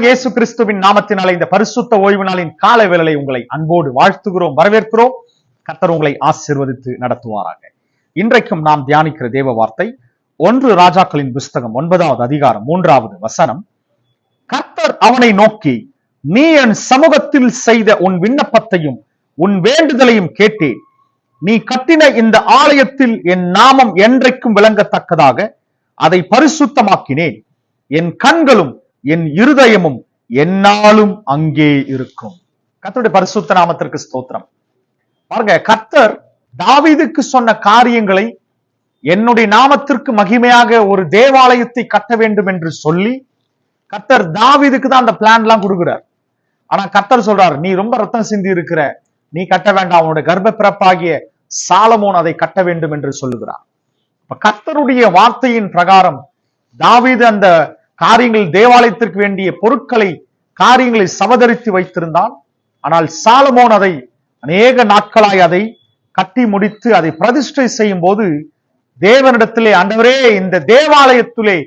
ஆண்டவராக இயேசு கிறிஸ்துவின் நாமத்தினால இந்த பரிசுத்த ஓய்வு நாளின் கால வேளை உங்களை அன்போடு வாழ்த்துகிறோம் வரவேற்கிறோம். கர்த்தர் உங்களை ஆசிர்வதித்து நடத்துவாராக. இன்றைக்கும் நாம் தியானிக்கிற தேவ வார்த்தை ஒன்று ராஜாக்களின் புஸ்தகம் ஒன்பதாவது அதிகாரம் மூன்றாவது வசனம். கர்த்தர் அவனை நோக்கி நீ என் சமூகத்தில் செய்த உன் விண்ணப்பத்தையும் உன் வேண்டுதலையும் கேட்டேன். நீ கட்டின இந்த ஆலயத்தில் என் நாமம் என்றைக்கும் விளங்கத்தக்கதாக அதை பரிசுத்தமாக்கினேன். என் கண்களும் என் இருதயமும் என்னாலும் அங்கே இருக்கும். கத்தருடைய பரிசுத்த நாமத்திற்கு ஸ்தோத்திரம். பாருங்க கர்த்தர் தாவீதுக்கு சொன்ன காரியங்களை என்னுடைய நாமத்திற்கு மகிமையாக ஒரு தேவாலயத்தை கட்ட வேண்டும் என்று சொல்லி கர்த்தர் தாவீதுக்கு தான் அந்த பிளான் எல்லாம் கொடுக்குறார். ஆனா கர்த்தர் சொல்றார் நீ ரொம்ப ரத்தம் சிந்தி இருக்கிற நீ கட்ட வேண்டாம் அவனுடைய கர்ப்ப பிறப்பாகிய சாலமோன் அதை கட்ட வேண்டும் என்று சொல்லுகிறார். கத்தருடைய கர்த்தருடைய வார்த்தையின் பிரகாரம் தாவீது அந்த காரியங்கள் தேவாலயத்திற்கு வேண்டிய பொருட்களை காரியங்களை சவதரித்து வைத்திருந்தான். ஆனால் சாலமோன் அதை அநேக நாட்களாய் அதை கட்டி முடித்து அதை பிரதிஷ்டை செய்யும் போது தேவனிடத்திலே அண்டவரே இந்த தேவாலயத்திலே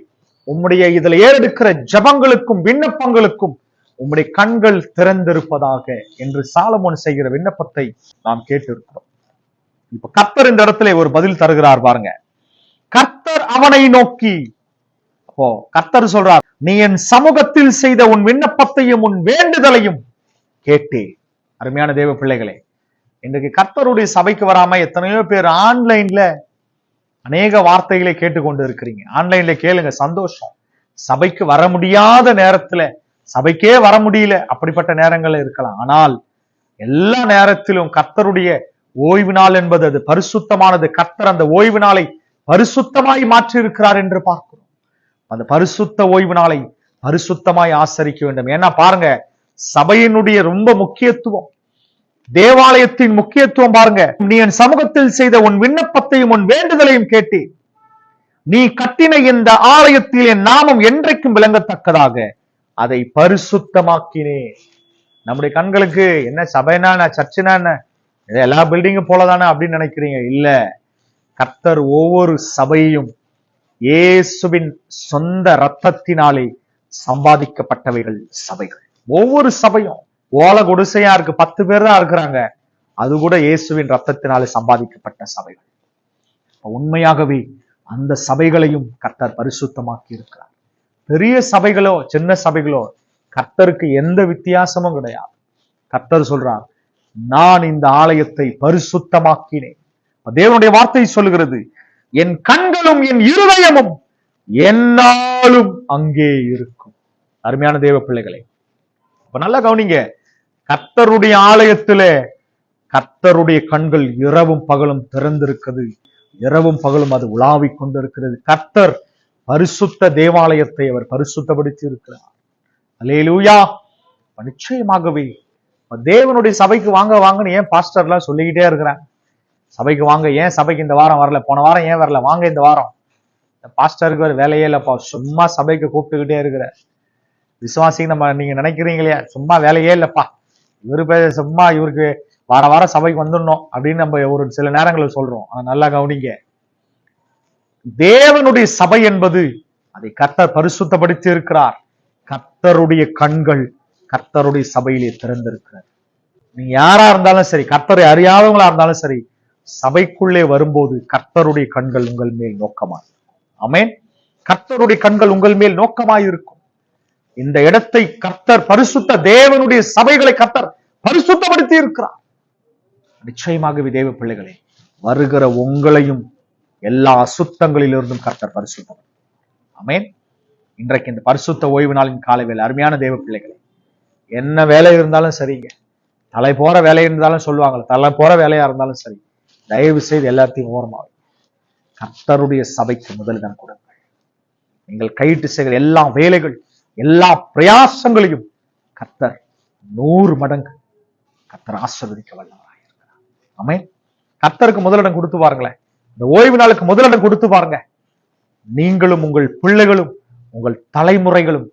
உம்முடைய இதுல ஏறெடுக்கிற ஜபங்களுக்கும் விண்ணப்பங்களுக்கும் உம்முடைய கண்கள் திறந்திருப்பதாக என்று சாலமோன் செய்கிற விண்ணப்பத்தை நாம் கேட்டிருக்கிறோம். இப்ப கர்த்தர் இந்த இடத்துல ஒரு பதில் தருகிறார் பாருங்க. கர்த்தர் அவனை நோக்கி அப்போ கர்த்தர் சொல்றார் நீ என் சமூகத்தில் செய்த உன் விண்ணப்பத்தையும் உன் வேண்டுதலையும் கேட்டே அருமையான தேவ பிள்ளைகளே இன்றைக்கு கர்த்தருடைய சபைக்கு வராம எத்தனையோ பேர் ஆன்லைன்ல அநேக வார்த்தைகளை கேட்டுக்கொண்டு இருக்கிறீங்க ஆன்லைன்ல கேளுங்க சந்தோஷம். சபைக்கு வர முடியாத நேரத்துல சபைக்கே வர முடியல அப்படிப்பட்ட நேரங்கள் இருக்கலாம். ஆனால் எல்லா நேரத்திலும் கர்த்தருடைய ஓய்வு நாள் என்பது அது பரிசுத்தமானது. கர்த்தர் அந்த ஓய்வு நாளை பரிசுத்தமாய் மாற்றி இருக்கிறார் என்று பார்க்கும் அந்த பரிசுத்த ஓய்வு நாளை பரிசுத்தமாய் ஆசரிக்க வேண்டும். ஏன்னா பாருங்க சபையினுடைய ரொம்ப முக்கியத்துவம் தேவாலயத்தின் முக்கியத்துவம் பாருங்க. நீ என் சமூகத்தில் செய்த உன் விண்ணப்பத்தையும் உன் வேண்டுதலையும் கேட்டேன் நீ கட்டின இந்த ஆலயத்தில் என் நாமம் என்றைக்கும் விளங்கத்தக்கதாக அதை பரிசுத்தமாக்கினேன். நம்முடைய கண்களுக்கு என்ன சபைனா என்ன சர்ச்சுனா என்ன? எல்லா பில்டிங்கும் போலதானே அப்படின்னு நினைக்கிறீங்க? இல்ல. கர்த்தர் ஒவ்வொரு சபையும் இயேசுவின் சொந்த ரத்தத்தினாலே சம்பாதிக்கப்பட்டவைகள் சபைகள். ஒவ்வொரு சபையும் ஓல குடிசையா இருக்கு பத்து பேர் தான் இருக்கிறாங்க. அது கூட இயேசுவின் ரத்தத்தினாலே சம்பாதிக்கப்பட்ட சபைகள். உண்மையாகவே அந்த சபைகளையும் கர்த்தர் பரிசுத்தமாக்கி இருக்கிறார். பெரிய சபைகளோ சின்ன சபைகளோ கர்த்தருக்கு எந்த வித்தியாசமும் கிடையாது. கர்த்தர் சொல்றார் நான் இந்த ஆலயத்தை பரிசுத்தமாக்கினேன். தேவனுடைய வார்த்தை சொல்லுகிறது என் கண்களும் என் இருதயமும் என்னாலும் அங்கே இருக்கும். அருமையான தேவ பிள்ளைகளை இப்ப நல்லா கவனிங்க. கர்த்தருடைய ஆலயத்திலே கர்த்தருடைய கண்கள் இரவும் பகலும் திறந்திருக்கிறது. இரவும் பகலும் அது உலாவிக் கொண்டிருக்கிறது. கர்த்தர் பரிசுத்த தேவாலயத்தை அவர் பரிசுத்தப்படுத்தி இருக்கிறார் அலேலூயா நிச்சயமாகவே தேவனுடைய சபைக்கு வாங்க வாங்கன்னு ஏன் பாஸ்டர்லாம் சொல்லிக்கிட்டே இருக்கிறேன் சபைக்கு வாங்க ஏன் சபைக்கு இந்த வாரம் வரல? போன வாரம் ஏன் வரல? வாங்க இந்த வாரம். இந்த பாஸ்டருக்கு ஒரு வேலையே இல்லப்பா. சும்மா சபைக்கு கூப்பிட்டுக்கிட்டே இருக்கிற. விசுவாசி நம்ம நீங்க நினைக்கிறீங்களே சும்மா வேலையே இல்லப்பா. இவரு பேர் சும்மா இவருக்கு வார வாரம் சபைக்கு வந்துடணும் அப்படின்னு நம்ம ஒரு சில நேரங்களில் சொல்றோம். ஆனா நல்லா கவனிங்க. தேவனுடைய சபை என்பது அதை கர்த்தர் பரிசுத்தப்படுத்தி இருக்கிறார். கர்த்தருடைய கண்கள் கர்த்தருடைய சபையிலே திறந்திருக்கிறார் நீங்க யாரா இருந்தாலும் சரி கர்த்தரை அறியாதவங்களா இருந்தாலும் சரி சபைக்குள்ளே வரும்போது கர்த்தருடைய கண்கள் உங்கள் மேல் நோக்கமாய் அமேன் கர்த்தருடைய கண்கள் உங்கள் மேல் நோக்கமாயிருக்கும். இந்த இடத்தை கர்த்தர் பரிசுத்த தேவனுடைய சபைகளை கர்த்தர் பரிசுத்தப்படுத்தி இருக்கிறார். நிச்சயமாகவே தேவ பிள்ளைகளே வருகிற உங்களையும் எல்லா அசுத்தங்களிலிருந்தும் கர்த்தர் பரிசுத்தம் அமேன் இன்றைக்கு இந்த பரிசுத்த ஓய்வு நாளின் காலை வேலை அருமையான தேவ பிள்ளைகளே என்ன வேலை இருந்தாலும் சரிங்க. தலை போற வேலை இருந்தாலும் சொல்லுவாங்க தலை போற வேலையா இருந்தாலும் சரி. தயவு செய்து எல்லாத்தையும் ஓரமாக கர்த்தருடைய சபைக்கு முதலிடம் கொடுங்கள். நீங்கள் கையிட்டு செய்கிற எல்லா வேலைகள் எல்லா பிரயாசங்களையும் கர்த்தர் நூறு மடங்கு கர்த்தர் ஆசிர்வதிக்க வல்லவராயிருக்கிறார் ஆமே கர்த்தருக்கு முதலிடம் கொடுத்து பாருங்களேன். இந்த ஓய்வு நாளுக்கு முதலிடம் கொடுத்து பாருங்க. நீங்களும் உங்கள் பிள்ளைகளும் உங்கள் தலைமுறைகளும்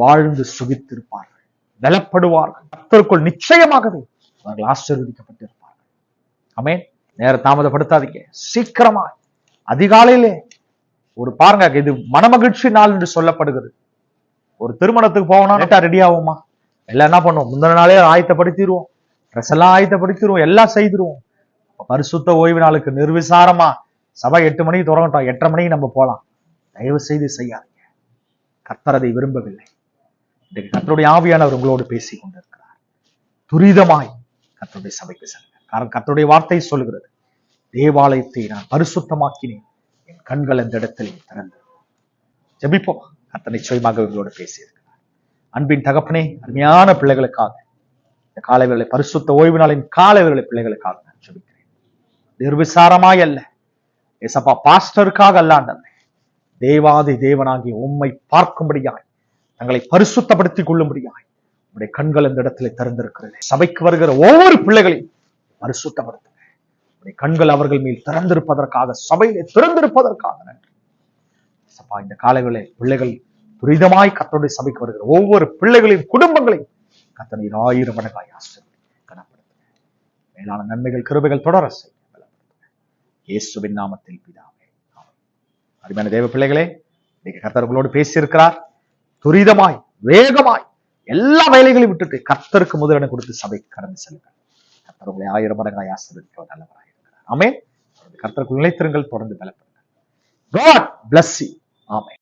வாழ்ந்து சுகித்திருப்பார்கள். பலப்படுவார்கள் கர்த்தருக்குள் நிச்சயமாகவே அவர்கள் ஆசீர்வதிக்கப்பட்டிருப்பார்கள். ஆமென். நேர தாமதப்படுத்தாதீங்க. சீக்கிரமா அதிகாலையிலே. ஒரு பாருங்க இது மனமகிழ்ச்சி நாள் என்று சொல்லப்படுகிறது. ஒரு திருமணத்துக்கு போகணும் லேட்டா ரெடி ஆகுமா? எல்லாம் என்ன பண்ணுவோம்? முந்தின நாளே ஆயத்தப்படுத்திடுவோம். ட்ரெஸ் எல்லாம் ஆயத்தப்படுத்திடுவோம். எல்லாம் செய்திருவோம் பரிசுத்த ஓய்வு நாளுக்கு நிர்விசாரமா சபை எட்டு மணிக்கு தொடங்கட்டோம். எட்டரை மணிக்கு நம்ம போலாம் தயவு செய்து செய்யாதீங்க. கர்த்தர் அதை விரும்பவில்லை. இன்றைக்கு கத்தருடைய ஆவியானவர் உங்களோடு பேசி கொண்டிருக்கிறார். துரிதமாய் கத்தருடைய சபைக்கு செல்லுங்க காரணம் கத்தருடைய வார்த்தை சொல்லுகிறது. தேவாலயத்தை நான் பரிசுத்தமாக்கினேன். என் கண்கள் அந்த இடத்தில் திறந்து ஜபிப்போம்? அத்தனை நிச்சயமாக உங்களோடு பேசியிருக்கிறார். அன்பின் தகப்பனே அருமையான பிள்ளைகளுக்காக இந்த காலை பரிசுத்த ஓய்வு நாளின் காலை பிள்ளைகளுக்காக நான் ஜபிக்கிறேன். நிர்விசாரமாய் அல்ல. ஏசப்பா பாஸ்டருக்காக அல்லாண்டல்ல தேவாதி தேவனாகி உம்மை பார்க்கும்படியாய் தங்களை பரிசுத்தப்படுத்திக் கொள்ளும்படியாய் உடைய கண்கள் இந்த இடத்துல திறந்திருக்கிறது. சபைக்கு வருகிற ஒவ்வொரு பிள்ளைகளையும் பரிசுத்தப்படுத்த கண்கள் அவர்கள் மேல் திறந்திருப்பதற்காக சபையிலே திறந்திருப்பதற்காக நன்றி. ஏசப்பா இந்த காலைகளே பிள்ளைகள் துரிதமாய் கத்தனுடைய சபைக்கு வருகிற ஒவ்வொரு பிள்ளைகளின் குடும்பங்களையும் கத்தனை ஆயிரம் மடங்காய் ஆசிரியர் மேலான நன்மைகள் கிருபைகள் தொடர செய்ய இயேசுவின் நாமத்தில் பிதாவே அருமையான தேவ பிள்ளைகளே இன்னைக்கு கத்தர்களோடு பேசியிருக்கிறார். துரிதமாய் வேகமாய் எல்லா வேலைகளையும் விட்டுட்டு கத்தருக்கு முதலிடம் கொடுத்து சபைக்கு கடந்து செல்லுங்கள். கர்த்தர் உங்களை ஆயிரம் மடங்காய் ஆசிரியர் நல்லவராய் இருக்கிறார் ஆமென். கர்த்தருக்கு நிலைத்திருங்கள் தொடர்ந்து பலப்படுங்கள் காட் பிளஸ் ஆமே